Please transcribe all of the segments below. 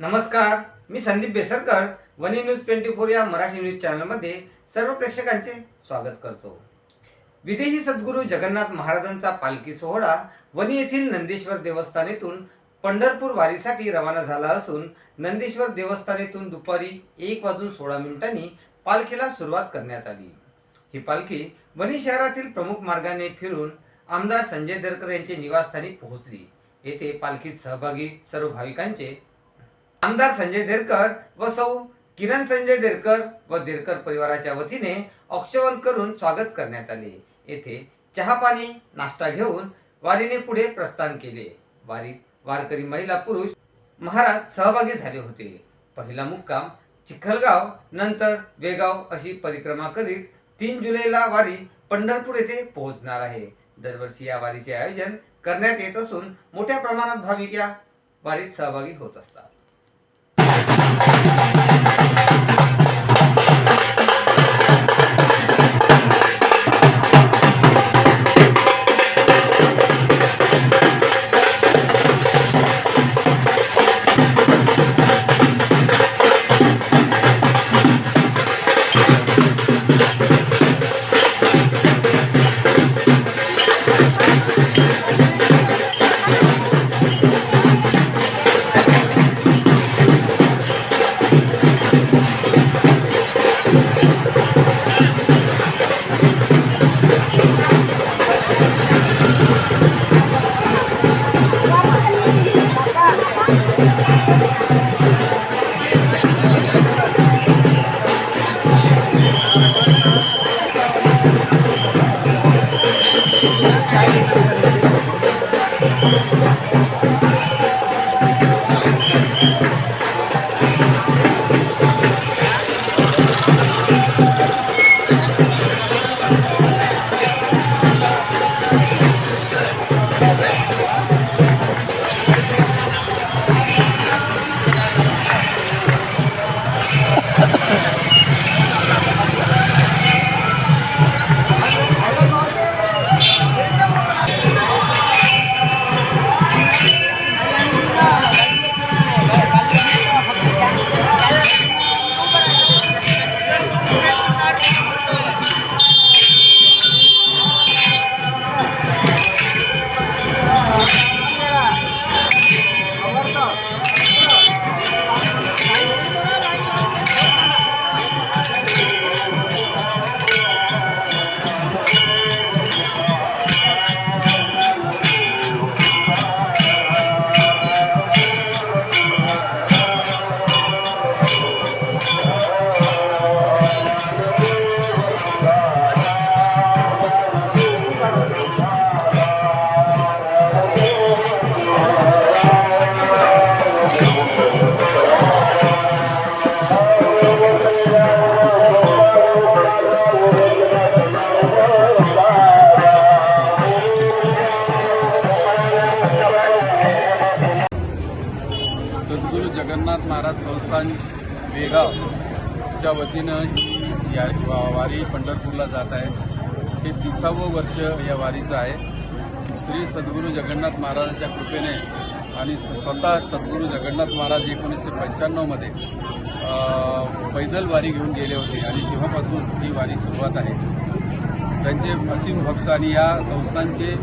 नमस्कार मी Sandeep Besarkar Wani news twenty four या Marathi news चॅनलमध्ये सर्व प्रेक्षकांचे स्वागत करतो. विदेशी सद्गुरू जगन्नाथ महाराजांचा पालखी सोहळा वनी येथील नंदेश्वर देवस्थान येथून पंढरपूर वारीसाठी रवाना झाला असून नंदेश्वर देवस्थान येथून दुपारी एक वाजून सोळा मिनिटांनी पालखीला सुरुवात करण्यात आली. ही पालखी वनी शहरातील प्रमुख मार्गाने फिरून आमदार संजय दरकर यांचे निवासस्थानी पोहोचली. येथे पालखीत सहभागी सर्व भाविकांचे आमदार संजय देरकर व सौ किरण संजय देरकर व देरकर परिवाराच्या वतीने औक्षवण करून स्वागत करण्यात आले. येथे चहा पाणी नाश्ता घेऊन वारीने पुढे प्रस्थान केले. वारीत वारकरी महिला पुरुष महाराज सहभागी झाले होते. पहिला मुक्काम चिखलगाव नंतर वेगाव अशी परिक्रमा करीत तीन जुलैला वारी पंढरपूर येथे पोहोचणार आहे. दरवर्षी या वारीचे आयोजन करण्यात येत असून मोठ्या प्रमाणात भाविक या वारीत सहभागी होत असतात. सद्गुरू महाराज संस्थान वेगावच्या वतीनं ही या वा- वारी पंढरपूरला जात आहे. हे तिसावं वर्ष या वारीचं आहे. श्री सद्गुरू जगन्नाथ महाराजांच्या कृपेने आणि स्वतः सद्गुरू जगन्नाथ महाराज एकोणीसशे पंच्याण्णवमध्ये पैदल वारी घेऊन गेले होते आणि तेव्हापासून ही वारी सुरुवात आहे. त्यांचे असीम भक्त आणि या संस्थांचे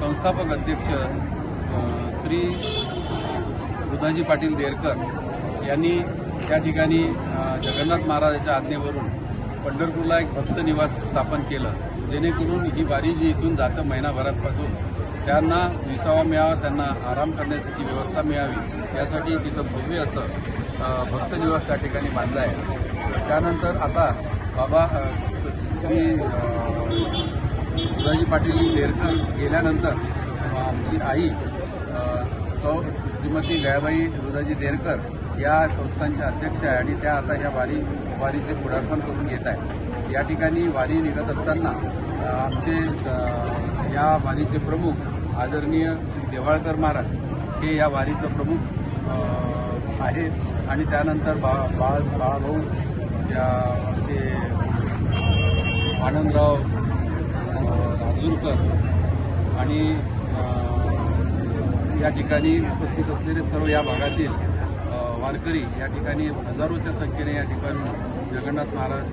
संस्थापक अध्यक्ष श्री उदाजी पाटील देरकर यांनी त्या ठिकाणी जगन्नाथ महाराजाच्या आज्ञेवरून पंढरपूरला एक भक्त निवास स्थापन केलं जेणेकरून ही वारी जी इथून जातं महिनाभरापासून त्यांना विसावा मिळावा त्यांना आराम करण्यासाठी व्यवस्था मिळावी यासाठी तिथं भव्य असं भक्त निवास त्या ठिकाणी बांधलं आहे. त्यानंतर आता बाबा श्री उदाजी पाटील देरकर गेल्यानंतर आमची आई सौ श्रीमती गयाबाई रुदाजी देरकर या संस्थांच्या अध्यक्ष आहे आणि त्या आता या वारी वारीचे पुढारपण करून घेत आहे या ठिकाणी वारी निघत असताना आमचे स- या वारीचे प्रमुख आदरणीय श्री देवाळकर महाराज हे या वारीचं प्रमुख आहे आणि त्यानंतर बा बाळ बाळाभाऊ या आमचे आनंदराव राजूरकर आणि या ठिकाणी उपस्थित असलेले सर्व या भागातील वारकरी या ठिकाणी हजारोच्या संख्येने या ठिकाणी जगन्नाथ महाराज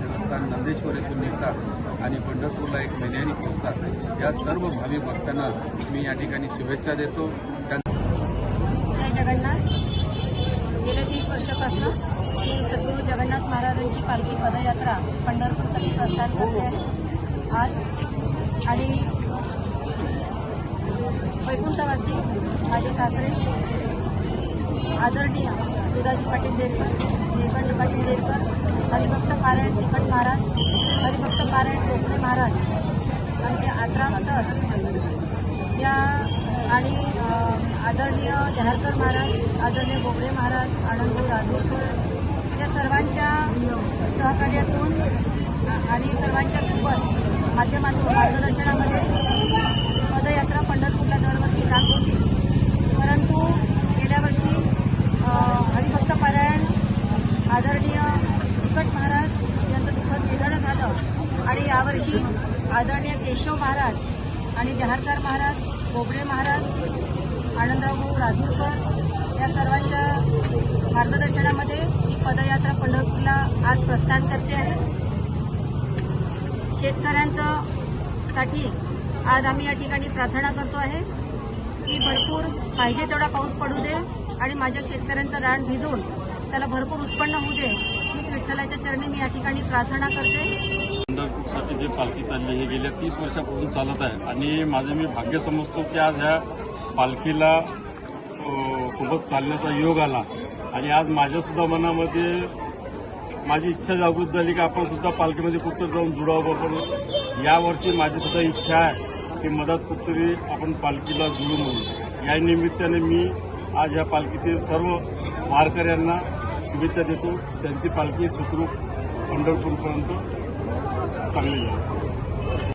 देवस्थान नंदेश्वर येथून निघतात आणि पंढरपूरला एक महिन्याने पोहोचतात. या सर्व भावी भक्तांना मी या ठिकाणी शुभेच्छा देतो. जय जगन्नाथ. गेल्या तीस वर्षापासून मी सद्गुरू जगन्नाथ महाराजांची पालखी पदयात्रा पंढरपूरसाठी प्रस्थान करते आहे. आज आणि वैकुंठवासी माझे सासरे आदरणीय दुधाजी पाटील देरकर निळकंठ पाटील देरकर हरिभक्त पारायण तिखट महाराज हरिभक्त पारायण कोकणे महाराज आमचे आत्राम सर या आणि आदरणीय जहारकर महाराज आदरणीय बोबडे महाराज आनंदभाऊ राजूरकर या सर्वांच्या सहकार्यातून आणि सर्वांच्या सोबत माध्यमातून मार्गदर्शनामध्ये पदयात्रा पंढरपूरला दरवर्षी जात होती परंतु गेल्या वर्षी अ, हरिभक्त पारायण आदरणीय तिकट महाराज यांचं दुःखद निधन झालं आणि यावर्षी आदरणीय केशव महाराज आणि जहारकर महाराज बोबडे महाराज आनंदराव राजूरकर या सर्वांच्या मार्गदर्शनामध्ये ही पदयात्रा पंढरपूरला आज प्रस्थान करते आहे. शेतकऱ्यांचं साठी आज आम्ही या ठिकाणी प्रार्थना करतो आहे की भरपूर पाहिजे तेवढा पाऊस पडू दे आणि माझ्या शेतकऱ्यांचं रान भिजून त्याला भरपूर उत्पन्न होऊ दे. हीच विठ्ठलाच्या चरणी मी या ठिकाणी प्रार्थना करते. पंढरपूरसाठी जे पालखी चालली हे गेल्या तीस वर्षापासून चालत आहे. आणि माझं मी भाग्य समजतो की आज ह्या पालखीला सोबत चालण्याचा योग आला. आणि आज माझ्यासुद्धा मनामध्ये माझी इच्छा जागृत झाली की आपण सुद्धा पालखीमध्ये कुठं जाऊन जुडावं पण यावर्षी माझीसुद्धा इच्छा आहे की मधात कुठतरी आपण पालखीला जुळू म्हणून. या निमित्ताने मी आज या पालखीतील सर्व वारकऱ्यांना शुभेच्छा देतो. त्यांची पालखी सुखरूप पंढरपूरपर्यंत 张丽